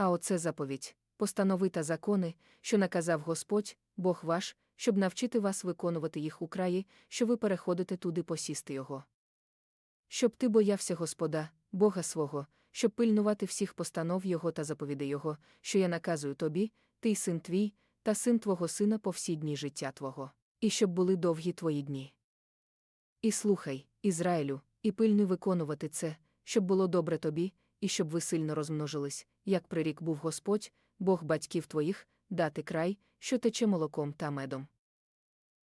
А оце заповідь, постанови та закони, що наказав Господь, Бог ваш, щоб навчити вас виконувати їх у краї, що ви переходите туди посісти його. Щоб ти боявся Господа, Бога свого, щоб пильнувати всіх постанов Його та заповідей Його, що я наказую тобі, ти син твій, та син твого сина по всі дні життя твого, і щоб були довгі твої дні. І слухай, Ізраїлю, і пильнуй виконувати це, щоб було добре тобі, і щоб ви сильно розмножились, як прирік був Господь, Бог батьків твоїх, дати край, що тече молоком та медом.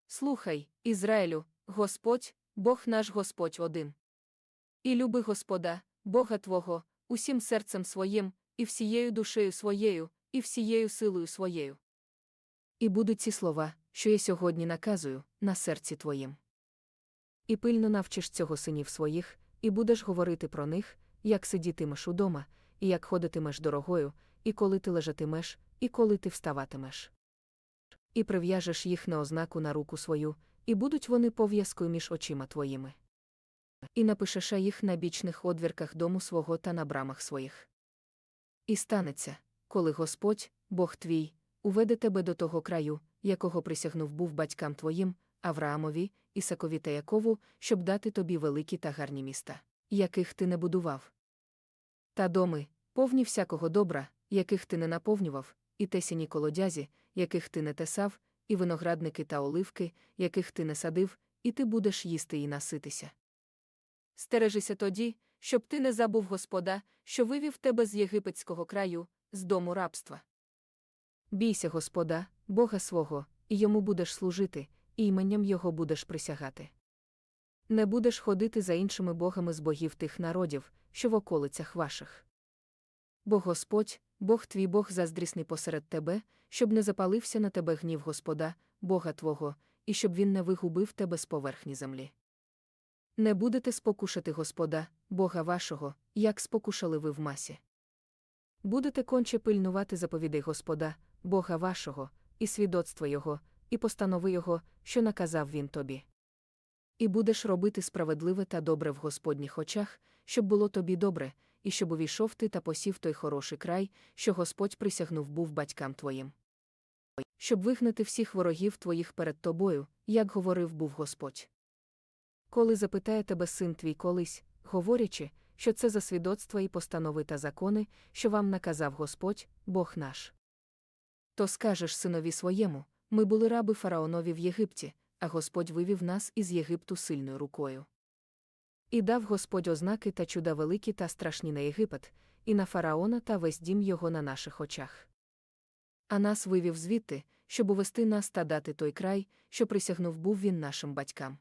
Слухай, Ізраїлю, Господь, Бог наш Господь один. І люби Господа, Бога Твого, усім серцем своїм, і всією душею своєю, і всією силою своєю. І будуть ці слова, що я сьогодні наказую, на серці твоїм. І пильно навчиш цього синів своїх, і будеш говорити про них, як сидітимеш удома, і як ходитимеш дорогою, і коли ти лежатимеш, і коли ти вставатимеш. І прив'яжеш їх на ознаку на руку свою, і будуть вони пов'язкою між очима твоїми. І напишеш їх на бічних одвірках дому свого та на брамах своїх. І станеться, коли Господь, Бог твій, уведе тебе до того краю, якого присягнув був батькам твоїм, Авраамові, Ісакові та Якову, щоб дати тобі великі та гарні міста, яких ти не будував. Та доми, повні всякого добра, яких ти не наповнював, і тесяні колодязі, яких ти не тесав, і виноградники та оливки, яких ти не садив, і ти будеш їсти і наситися. Стережися тоді, щоб ти не забув Господа, що вивів тебе з єгипетського краю, з дому рабства. Бійся Господа, Бога свого, і йому будеш служити, і іменням його будеш присягати. Не будеш ходити за іншими богами з богів тих народів, що в околицях ваших. Бо Господь, Бог твій Бог заздрісний посеред тебе, щоб не запалився на тебе гнів Господа, Бога Твого, і щоб він не вигубив тебе з поверхні землі. Не будете спокушати Господа, Бога вашого, як спокушали ви в масі. Будете конче пильнувати заповідей Господа, Бога вашого, і свідоцтва Його, і постанови Його, що наказав він тобі. І будеш робити справедливе та добре в Господніх очах, щоб було тобі добре, і щоб увійшов ти та посів той хороший край, що Господь присягнув був батькам твоїм. Щоб вигнати всіх ворогів твоїх перед тобою, як говорив був Господь. Коли запитає тебе син твій колись, говорячи, що це за свідоцтва і постанови та закони, що вам наказав Господь, Бог наш. То скажеш синові своєму ми були раби фараонові в Єгипті, а Господь вивів нас із Єгипту сильною рукою. І дав Господь ознаки та чуда великі та страшні на Єгипет, і на фараона та весь дім його на наших очах. А нас вивів звідти, щоб увести нас та дати той край, що присягнув був він нашим батькам.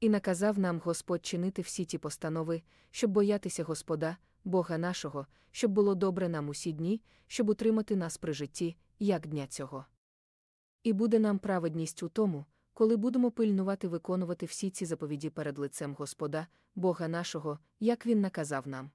І наказав нам Господь чинити всі ті постанови, щоб боятися Господа, Бога нашого, щоб було добре нам усі дні, щоб утримати нас при житті, як дня цього. І буде нам праведність у тому, коли будемо пильнувати виконувати всі ці заповіді перед лицем Господа, Бога нашого, як Він наказав нам.